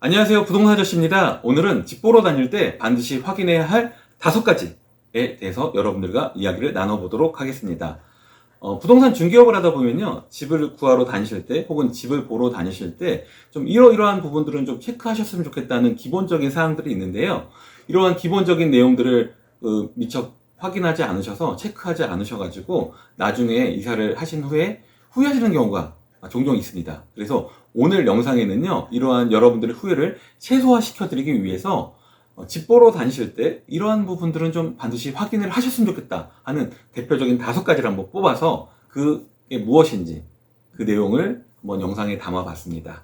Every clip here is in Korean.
안녕하세요. 부동산 아저씨입니다. 오늘은 집 보러 다닐 때 반드시 확인해야 할 다섯 가지에 대해서 여러분들과 이야기를 나눠보도록 하겠습니다. 어, 부동산 중개업을 하다 보면요. 집을 구하러 다니실 때 혹은 집을 보러 다니실 때 좀 이러이러한 부분들은 좀 체크하셨으면 좋겠다는 기본적인 사항들이 있는데요. 이러한 기본적인 내용들을 어, 미처 확인하지 않으셔서 체크하지 않으셔가지고 나중에 이사를 하신 후에 후회하시는 경우가 종종 있습니다. 그래서 오늘 영상에는요, 이러한 여러분들의 후회를 최소화시켜드리기 위해서 어, 집 보러 다니실 때 이러한 부분들은 좀 반드시 확인을 하셨으면 좋겠다 하는 대표적인 다섯 가지를 한번 뽑아서 그게 무엇인지 그 내용을 한번 영상에 담아봤습니다.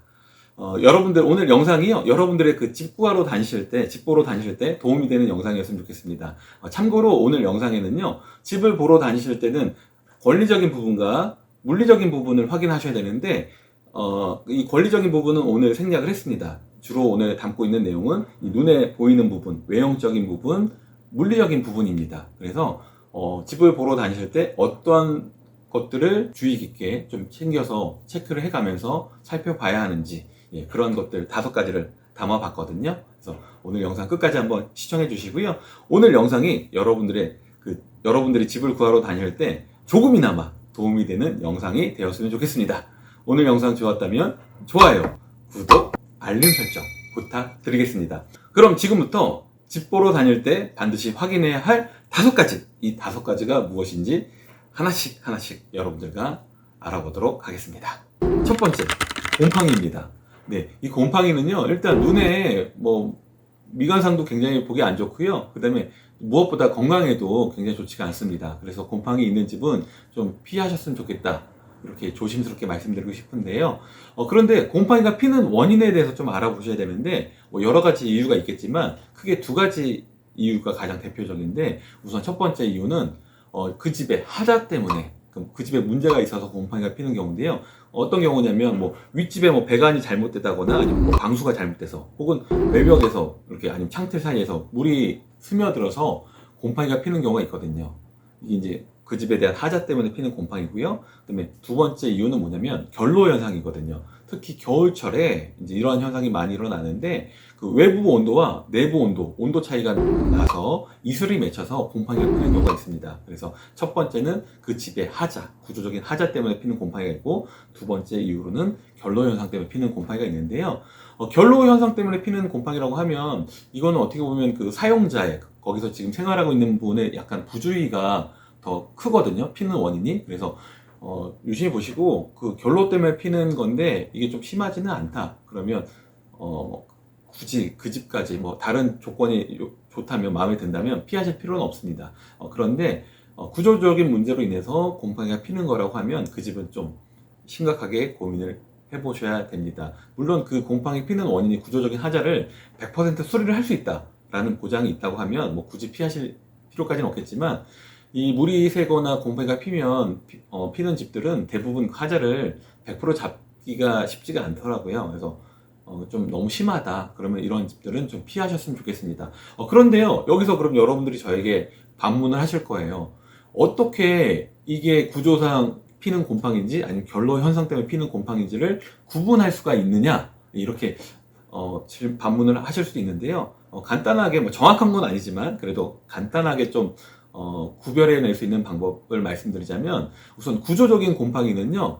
어, 여러분들 오늘 영상이요 여러분들의 그 집 구하러 다니실 때 집 보러 다니실 때 도움이 되는 영상이었으면 좋겠습니다. 어, 참고로 오늘 영상에는요 집을 보러 다니실 때는 권리적인 부분과 물리적인 부분을 확인하셔야 되는데 어, 이 권리적인 부분은 오늘 생략을 했습니다. 주로 오늘 담고 있는 내용은 이 눈에 보이는 부분, 외형적인 부분, 물리적인 부분입니다. 그래서 어, 집을 보러 다니실 때 어떠한 것들을 주의 깊게 좀 챙겨서 체크를 해가면서 살펴봐야 하는지 예, 그런 것들 다섯 가지를 담아봤거든요. 그래서 오늘 영상 끝까지 한번 시청해 주시고요. 오늘 영상이 여러분들의 그 여러분들이 집을 구하러 다닐 때 조금이나마 도움이 되는 영상이 되었으면 좋겠습니다. 오늘 영상 좋았다면 좋아요, 구독, 알림 설정 부탁드리겠습니다. 그럼 지금부터 집 보러 다닐 때 반드시 확인해야 할 다섯 가지, 이 다섯 가지가 무엇인지 하나씩 하나씩 여러분들과 알아보도록 하겠습니다. 첫 번째, 곰팡이입니다. 네, 이 곰팡이는요, 일단 눈에 뭐 미관상도 굉장히 보기 안 좋고요. 그 다음에 무엇보다 건강에도 굉장히 좋지가 않습니다. 그래서 곰팡이 있는 집은 좀 피하셨으면 좋겠다. 이렇게 조심스럽게 말씀드리고 싶은데요. 어, 그런데 곰팡이가 피는 원인에 대해서 좀 알아보셔야 되는데, 뭐 여러 가지 이유가 있겠지만, 크게 두 가지 이유가 가장 대표적인데, 우선 첫 번째 이유는, 어, 그 집의 하자 때문에, 그 집에 문제가 있어서 곰팡이가 피는 경우인데요. 어떤 경우냐면, 뭐, 윗집에 뭐 배관이 잘못됐다거나, 아니면 뭐 방수가 잘못돼서, 혹은 외벽에서, 이렇게, 아니면 창틀 사이에서 물이 스며들어서 곰팡이가 피는 경우가 있거든요. 이게 이제 그 집에 대한 하자 때문에 피는 곰팡이고요. 그다음에 두 번째 이유는 뭐냐면 결로 현상이거든요. 특히 겨울철에 이제 이러한 현상이 많이 일어나는데 그 외부 온도와 내부 온도, 온도 차이가 나서 이슬이 맺혀서 곰팡이가 피는 경우가 있습니다. 그래서 첫 번째는 그 집의 하자, 구조적인 하자 때문에 피는 곰팡이가 있고 두 번째 이유로는 결로 현상 때문에 피는 곰팡이가 있는데요. 어, 결로 현상 때문에 피는 곰팡이라고 하면 이거는 어떻게 보면 그 사용자의 거기서 지금 생활하고 있는 분의 약간 부주의가 더 크거든요. 피는 원인이. 그래서 어, 유심히 보시고 그 결로 때문에 피는 건데 이게 좀 심하지는 않다. 그러면 어, 굳이 그 집까지 뭐 다른 조건이 요- 좋다면 마음에 든다면 피하실 필요는 없습니다. 어, 그런데 어, 구조적인 문제로 인해서 곰팡이가 피는 거라고 하면 그 집은 좀 심각하게 고민을 해보셔야 됩니다. 물론 그 곰팡이 피는 원인이 구조적인 하자를 100% 수리를 할 수 있다라는 보장이 있다고 하면 뭐 굳이 피하실 필요까지는 없겠지만 이 물이 새거나 곰팡이가 피면 피, 어, 피는 집들은 대부분 하자를 100% 잡기가 쉽지가 않더라고요. 그래서 어, 좀 너무 심하다. 그러면 이런 집들은 좀 피하셨으면 좋겠습니다. 어, 그런데요, 여기서 그럼 여러분들이 저에게 반문을 하실 거예요. 어떻게 이게 구조상 피는 곰팡인지 아니면 결로 현상 때문에 피는 곰팡인지를 구분할 수가 있느냐 이렇게 어, 질- 반문을 하실 수도 있는데요. 어, 간단하게 뭐 정확한 건 아니지만 그래도 간단하게 좀 어, 구별해낼 수 있는 방법을 말씀드리자면 우선 구조적인 곰팡이는요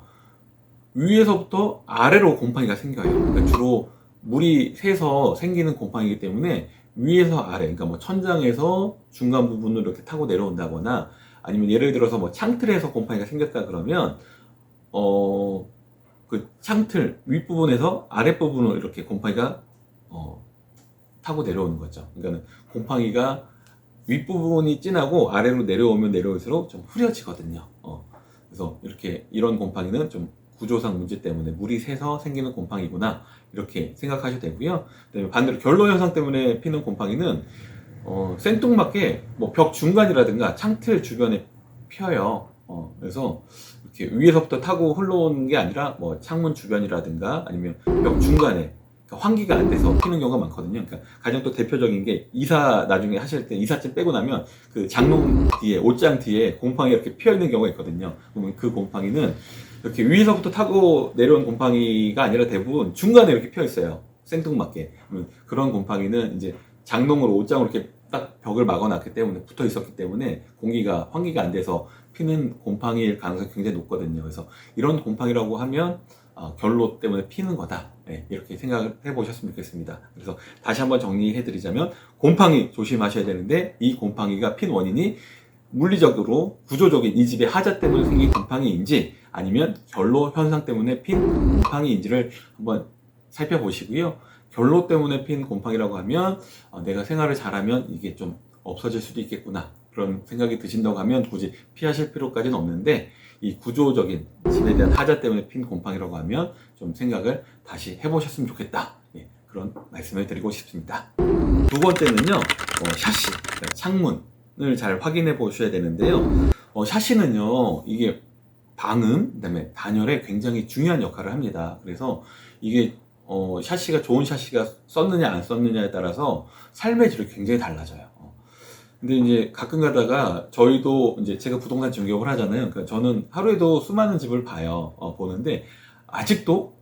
위에서부터 아래로 곰팡이가 생겨요. 그러니까 주로 물이 새서 생기는 곰팡이기 때문에 위에서 아래, 그러니까 뭐 천장에서 중간 부분을 이렇게 타고 내려온다거나 아니면 예를 들어서 뭐 창틀에서 곰팡이가 생겼다 그러면 어 그 창틀 윗부분에서 아랫부분으로 이렇게 곰팡이가 어, 타고 내려오는 거죠. 그러니까는 곰팡이가 윗부분이 진하고 아래로 내려오면 내려올수록 좀 흐려지거든요. 어, 그래서 이렇게 이런 곰팡이는 좀 구조상 문제 때문에 물이 새서 생기는 곰팡이구나 이렇게 생각하셔도 되고요. 그다음에 반대로 결로 현상 때문에 피는 곰팡이는 어, 생뚱맞게 뭐 벽 중간이라든가 창틀 주변에 펴요. 어, 그래서 이렇게 위에서부터 타고 흘러오는 게 아니라 뭐 창문 주변이라든가 아니면 벽 중간에 환기가 안 돼서 피는 경우가 많거든요. 그러니까 가장 또 대표적인 게 이사 나중에 하실 때 이삿짐 빼고 나면 그 장롱 뒤에 옷장 뒤에 곰팡이 이렇게 피어 있는 경우가 있거든요. 그러면 그 곰팡이는 이렇게 위에서부터 타고 내려온 곰팡이가 아니라 대부분 중간에 이렇게 피어 있어요. 생뚱맞게 그런 곰팡이는 이제 장롱으로 옷장으로 이렇게 딱 벽을 막아놨기 때문에 붙어 있었기 때문에 공기가 환기가 안 돼서 피는 곰팡이일 가능성이 굉장히 높거든요. 그래서 이런 곰팡이라고 하면 어, 결로 때문에 피는 거다. 네, 이렇게 생각을 해보셨으면 좋겠습니다. 그래서 다시 한번 정리해드리자면 곰팡이 조심하셔야 되는데 이 곰팡이가 핀 원인이 물리적으로 구조적인 이 집의 하자 때문에 생긴 곰팡이인지 아니면 결로 현상 때문에 핀 곰팡이인지를 한번 살펴보시고요. 결로 때문에 핀 곰팡이라고 하면 어, 내가 생활을 잘하면 이게 좀 없어질 수도 있겠구나 그런 생각이 드신다고 하면 굳이 피하실 필요까지는 없는데 이 구조적인 집에 대한 하자 때문에 핀 곰팡이라고 하면 좀 생각을 다시 해보셨으면 좋겠다 예, 그런 말씀을 드리고 싶습니다. 두 번째는요 어, 샤시 창문을 잘 확인해 보셔야 되는데요. 어, 샤시는요 이게 방음 그 다음에 단열에 굉장히 중요한 역할을 합니다. 그래서 이게 어, 샤시가 좋은 샤시가 썼느냐 안 썼느냐에 따라서 삶의 질이 굉장히 달라져요. 어. 근데 이제 가끔 가다가 저희도 이제 제가 부동산 중개업을 하잖아요. 그러니까 저는 하루에도 수많은 집을 봐요. 어, 보는데 아직도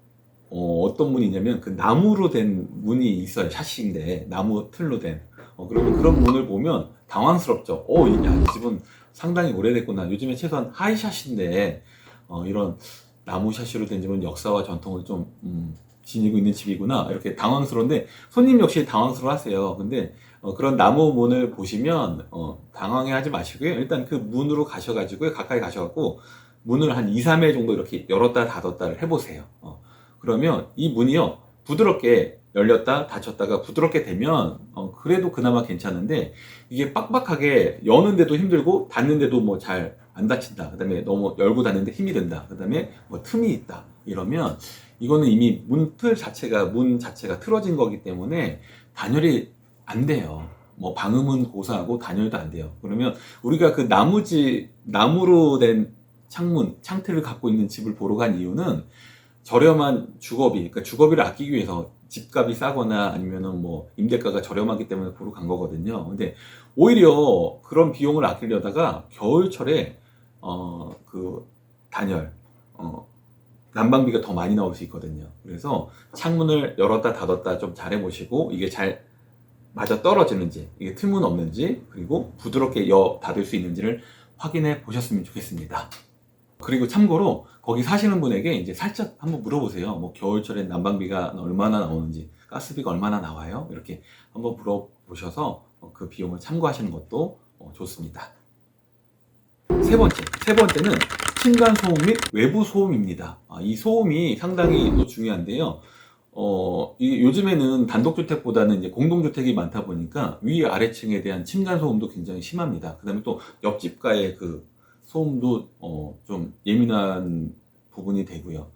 어, 떤 문이 있냐면 그 나무로 된 문이 있어요. 샤시인데 나무 틀로 된. 어, 그러면 그런 문을 보면 당황스럽죠. 어, 이, 집은 상당히 오래됐구나. 요즘에 최소한 하이샷인데 어, 이런 나무 샤시로 된 집은 역사와 전통을 좀 음, 지니고 있는 집이구나 이렇게 당황스러운데 손님 역시 당황스러워하세요. 근데 어, 그런 나무 문을 보시면 어, 당황해 하지 마시고요. 일단 그 문으로 가셔가지고 가까이 가셔갖고 문을 한 2, 3회 정도 이렇게 열었다 닫았다를 해보세요. 어, 그러면 이 문이요 부드럽게 열렸다 닫혔다가 부드럽게 되면 어, 그래도 그나마 괜찮은데 이게 빡빡하게 여는데도 힘들고 닫는데도 뭐 잘 안 닫힌다. 그 다음에 너무 열고 닫는데 힘이 든다. 그 다음에 뭐 틈이 있다. 이러면 이거는 이미 문틀 자체가 문 자체가 틀어진 거기 때문에 단열이 안 돼요. 뭐 방음은 고사하고 단열도 안 돼요. 그러면 우리가 그 나무지 나무로 된 창문 창틀을 갖고 있는 집을 보러 간 이유는 저렴한 주거비, 그러니까 주거비를 아끼기 위해서 집값이 싸거나 아니면은 뭐 임대가가 저렴하기 때문에 보러 간 거거든요. 근데 오히려 그런 비용을 아끼려다가 겨울철에 어 그 단열 어 난방비가 더 많이 나올 수 있거든요. 그래서 창문을 열었다 닫았다 좀 잘 해 보시고 이게 잘 맞아 떨어지는지 이게 틈은 없는지 그리고 부드럽게 여 닫을 수 있는지를 확인해 보셨으면 좋겠습니다. 그리고 참고로 거기 사시는 분에게 이제 살짝 한번 물어보세요. 뭐 겨울철에 난방비가 얼마나 나오는지, 가스비가 얼마나 나와요? 이렇게 한번 물어보셔서 어, 그 비용을 참고하시는 것도 어, 좋습니다. 세 번째, 세 번째는 층간 소음 및 외부 소음입니다. 아, 이 소음이 상당히 또 중요한데요. 어, 이 요즘에는 단독주택보다는 이제 공동주택이 많다 보니까 위 아래층에 대한 층간 소음도 굉장히 심합니다. 그 다음에 또 옆집과의 그 소음도 어, 좀 예민한 부분이 되고요.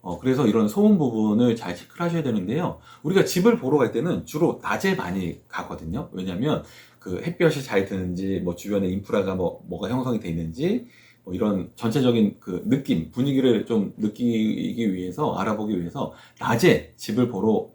어, 그래서 이런 소음 부분을 잘 체크를 하셔야 되는데요. 우리가 집을 보러 갈 때는 주로 낮에 많이 가거든요. 왜냐면 그 햇볕이 잘 드는지, 뭐 주변에 인프라가 뭐, 뭐가 형성이 돼 있는지, 뭐 이런 전체적인 그 느낌, 분위기를 좀 느끼기 위해서, 알아보기 위해서 낮에 집을 보러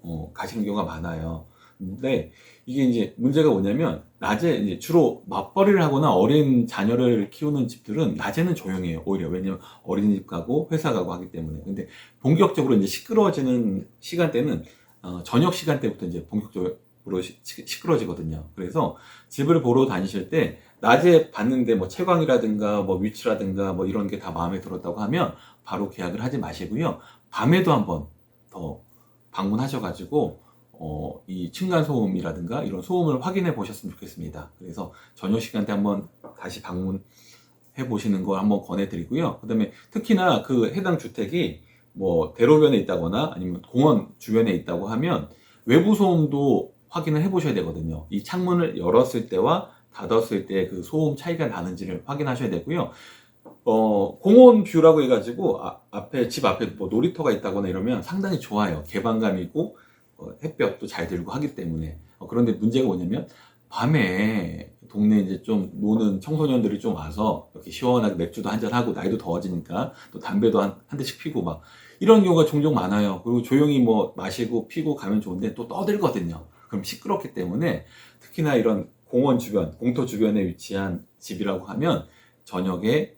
어, 가시는 경우가 많아요. 근데 이게 이제 문제가 뭐냐면 낮에 이제 주로 맞벌이를 하거나 어린 자녀를 키우는 집들은 낮에는 조용해요. 오히려 왜냐면 어린이집 가고 회사 가고 하기 때문에. 근데 본격적으로 이제 시끄러워지는 시간대는 어, 저녁 시간대부터 이제 본격적으로 시, 시끄러지거든요. 그래서 집을 보러 다니실 때 낮에 봤는데 뭐 채광이라든가 뭐 위치라든가 뭐 이런 게 다 마음에 들었다고 하면 바로 계약을 하지 마시고요. 밤에도 한번 더 방문하셔가지고 어, 이 층간 소음이라든가 이런 소음을 확인해 보셨으면 좋겠습니다. 그래서 저녁 시간대 한번 다시 방문해 보시는 걸 한번 권해드리고요. 그 다음에 특히나 그 해당 주택이 뭐 대로변에 있다거나 아니면 공원 주변에 있다고 하면 외부 소음도 확인을 해 보셔야 되거든요. 이 창문을 열었을 때와 닫았을 때 그 소음 차이가 나는지를 확인하셔야 되고요. 어, 공원 뷰라고 해가지고 아, 앞에 집 앞에 뭐 놀이터가 있다거나 이러면 상당히 좋아요. 개방감 있고 어, 햇볕도 잘 들고 하기 때문에 어, 그런데 문제가 뭐냐면 밤에 동네 이제 좀 노는 청소년들이 좀 와서 이렇게 시원하게 맥주도 한잔 하고 나이도 더워지니까 또 담배도 한, 한 대씩 피고 막 이런 경우가 종종 많아요. 그리고 조용히 뭐 마시고 피고 가면 좋은데 또 떠들거든요. 그럼 시끄럽기 때문에 특히나 이런 공원 주변, 공터 주변에 위치한 집이라고 하면 저녁에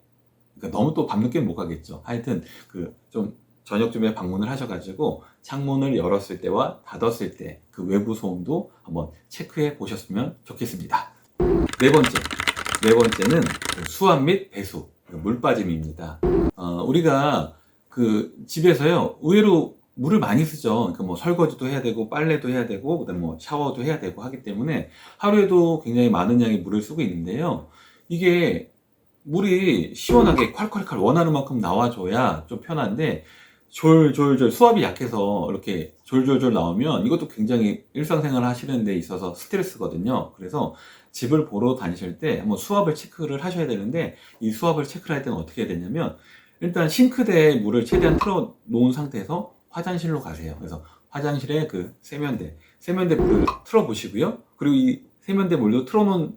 그러니까 너무 또 밤늦게 못 가겠죠. 하여튼 그 좀 저녁쯤에 방문을 하셔가지고 창문을 열었을 때와 닫았을 때 그 외부 소음도 한번 체크해 보셨으면 좋겠습니다. 네 번째, 네 번째는 그 수압 및 배수, 그물 빠짐입니다. 어, 우리가 그 집에서요, 의외로 물을 많이 쓰죠. 그러니까 뭐 설거지도 해야 되고, 빨래도 해야 되고, 그다음 뭐 샤워도 해야 되고 하기 때문에 하루에도 굉장히 많은 양의 물을 쓰고 있는데요. 이게 물이 시원하게 콸콸콸 원하는 만큼 나와줘야 좀 편한데, 졸졸졸 수압이 약해서 이렇게 졸졸졸 나오면 이것도 굉장히 일상생활 하시는 데 있어서 스트레스거든요. 그래서 집을 보러 다니실 때 한번 수압을 체크를 하셔야 되는데 이 수압을 체크를 할 때는 어떻게 해야 되냐면 일단 싱크대에 물을 최대한 틀어 놓은 상태에서 화장실로 가세요. 그래서 화장실에 그 세면대, 세면대 물을 틀어 보시고요. 그리고 이 세면대 물도 틀어 놓은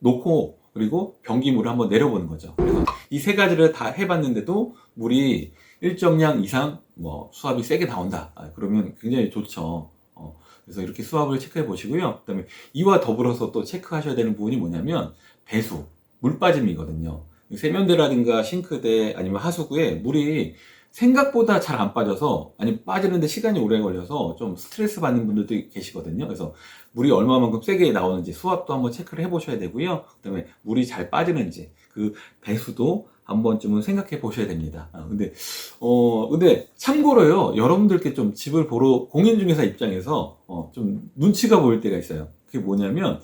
놓고 그리고 변기물을 한번 내려보는 거죠. 그래서 이 세 가지를 다 해봤는데도 물이 일정량 이상 뭐 수압이 세게 나온다. 아, 그러면 굉장히 좋죠. 어, 그래서 이렇게 수압을 체크해 보시고요. 그 다음에 이와 더불어서 또 체크하셔야 되는 부분이 뭐냐면 배수, 물 빠짐이거든요. 세면대라든가 싱크대 아니면 하수구에 물이 생각보다 잘 안 빠져서 아니 빠지는데 시간이 오래 걸려서 좀 스트레스 받는 분들도 계시거든요. 그래서 물이 얼마만큼 세게 나오는지 수압도 한번 체크를 해보셔야 되고요. 그다음에 물이 잘 빠지는지 그 배수도 한 번쯤은 생각해 보셔야 됩니다. 아, 근데 어 근데 참고로요 여러분들께 좀 집을 보러 공인중개사 입장에서 어, 좀 눈치가 보일 때가 있어요. 그게 뭐냐면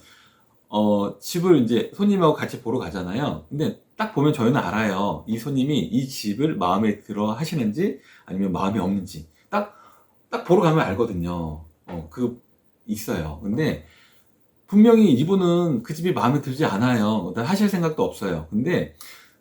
어 집을 이제 손님하고 같이 보러 가잖아요. 근데 딱 보면 저희는 알아요. 이 손님이 이 집을 마음에 들어 하시는지 아니면 마음에 없는지 딱 딱 보러 가면 알거든요. 어 그 있어요. 근데 분명히 이분은 그 집이 마음에 들지 않아요. 하실 생각도 없어요. 근데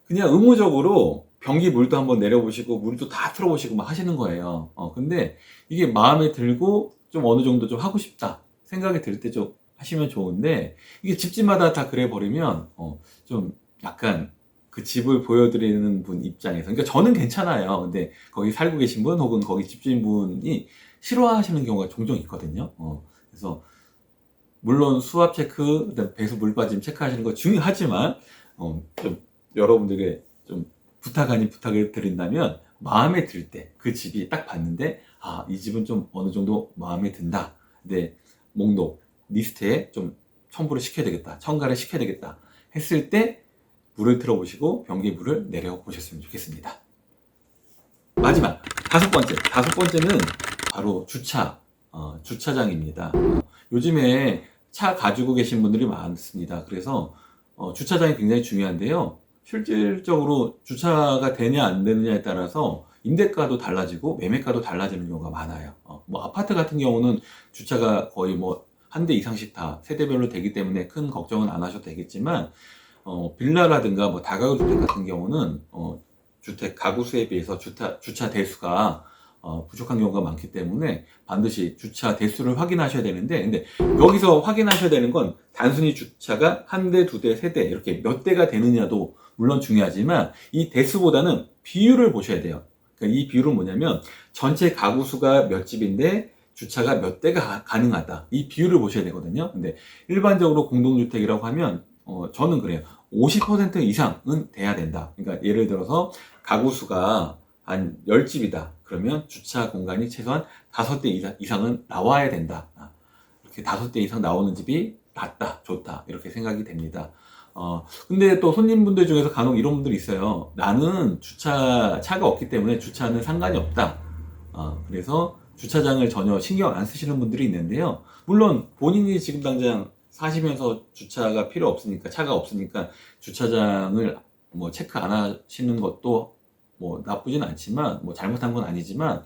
그냥 의무적으로 변기 물도 한번 내려보시고 물도 다 틀어보시고 막 하시는 거예요. 어, 근데 이게 마음에 들고 좀 어느 정도 좀 하고 싶다 생각이 들 때 좀 하시면 좋은데 이게 집집마다 다 그래 버리면 어, 좀 약간 그 집을 보여드리는 분 입장에서 그러니까 저는 괜찮아요. 근데 거기 살고 계신 분 혹은 거기 집주인분이 싫어하시는 경우가 종종 있거든요. 어, 그래서 물론 수압 체크, 배수 물 빠짐 체크하시는 거 중요하지만 어, 좀 여러분들에게 좀 부탁 아닌 부탁을 드린다면 마음에 들 때 그 집이 딱 봤는데 아 이 집은 좀 어느 정도 마음에 든다. 근데 목록 리스트에 좀 첨부를 시켜야 되겠다. 첨가를 시켜야 되겠다. 했을 때 물을 틀어보시고 변기 물을 내려 보셨으면 좋겠습니다. 마지막 다섯 번째 다섯 번째는 바로 주차 어, 주차장입니다. 요즘에 차 가지고 계신 분들이 많습니다. 그래서 어, 주차장이 굉장히 중요한데요. 실질적으로 주차가 되냐 안 되느냐에 따라서 임대가도 달라지고 매매가도 달라지는 경우가 많아요. 어, 뭐 아파트 같은 경우는 주차가 거의 뭐 한 대 이상씩 다 세대별로 되기 때문에 큰 걱정은 안 하셔도 되겠지만 어, 빌라라든가 뭐 다가구 주택 같은 경우는 어, 주택 가구 수에 비해서 주차, 주차 대수가 어, 부족한 경우가 많기 때문에 반드시 주차 대수를 확인하셔야 되는데 근데 여기서 확인하셔야 되는 건 단순히 주차가 한 대, 두 대, 세 대 이렇게 몇 대가 되느냐도 물론 중요하지만 이 대수보다는 비율을 보셔야 돼요. 그러니까 이 비율은 뭐냐면 전체 가구 수가 몇 집인데 주차가 몇 대가 가, 능하다 이 비율을 보셔야 되거든요. 근데 일반적으로 공동주택이라고 하면 어, 저는 그래요. 50% 이상은 돼야 된다. 그러니까 예를 들어서 가구 수가 한 10집이다. 그러면 주차 공간이 최소한 5대 이상은 나와야 된다. 아, 이렇게 5대 이상 나오는 집이 낫다, 좋다. 이렇게 생각이 됩니다. 어, 근데 또 손님분들 중에서 간혹 이런 분들이 있어요. 나는 주차, 차가 없기 때문에 주차는 상관이 없다. 어, 그래서 주차장을 전혀 신경 안 쓰시는 분들이 있는데요. 물론 본인이 지금 당장 사시면서 주차가 필요 없으니까, 차가 없으니까 주차장을 뭐 체크 안 하시는 것도 뭐 나쁘진 않지만, 뭐 잘못한 건 아니지만,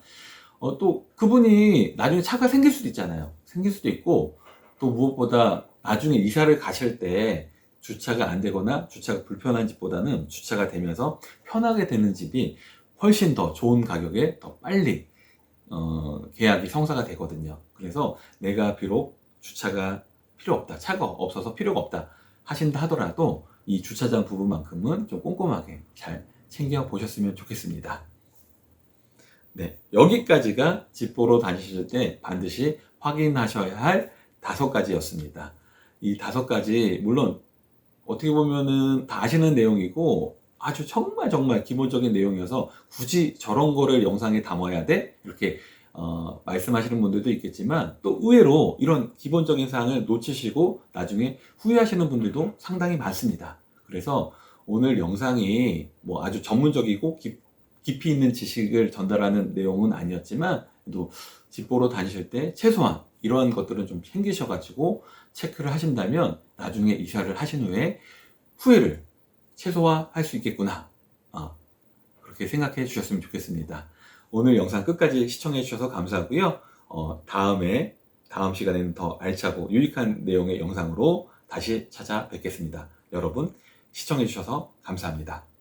어, 또 그분이 나중에 차가 생길 수도 있잖아요. 생길 수도 있고, 또 무엇보다 나중에 이사를 가실 때 주차가 안 되거나 주차가 불편한 집보다는 주차가 되면서 편하게 되는 집이 훨씬 더 좋은 가격에 더 빨리 어, 계약이 성사가 되거든요. 그래서 내가 비록 주차가 필요 없다, 차가 없어서 필요가 없다 하신다 하더라도 이 주차장 부분만큼은 좀 꼼꼼하게 잘 챙겨 보셨으면 좋겠습니다. 네, 여기까지가 집 보러 다니실 때 반드시 확인하셔야 할 다섯 가지였습니다. 이 다섯 가지, 물론 어떻게 보면은 다 아시는 내용이고 아주 정말 정말 기본적인 내용이어서 굳이 저런 거를 영상에 담아야 돼? 이렇게 어, 말씀하시는 분들도 있겠지만 또 의외로 이런 기본적인 사항을 놓치시고 나중에 후회하시는 분들도 상당히 많습니다. 그래서 오늘 영상이 뭐 아주 전문적이고 깊, 깊이 있는 지식을 전달하는 내용은 아니었지만 또 집보러 다니실 때 최소한 이러한 것들은 좀 챙기셔가지고 체크를 하신다면 나중에 이사를 하신 후에 후회를 최소화할 수 있겠구나. 아, 그렇게 생각해 주셨으면 좋겠습니다. 오늘 영상 끝까지 시청해 주셔서 감사하고요. 어, 다음에 다음 시간에는 더 알차고 유익한 내용의 영상으로 다시 찾아뵙겠습니다. 여러분 시청해 주셔서 감사합니다.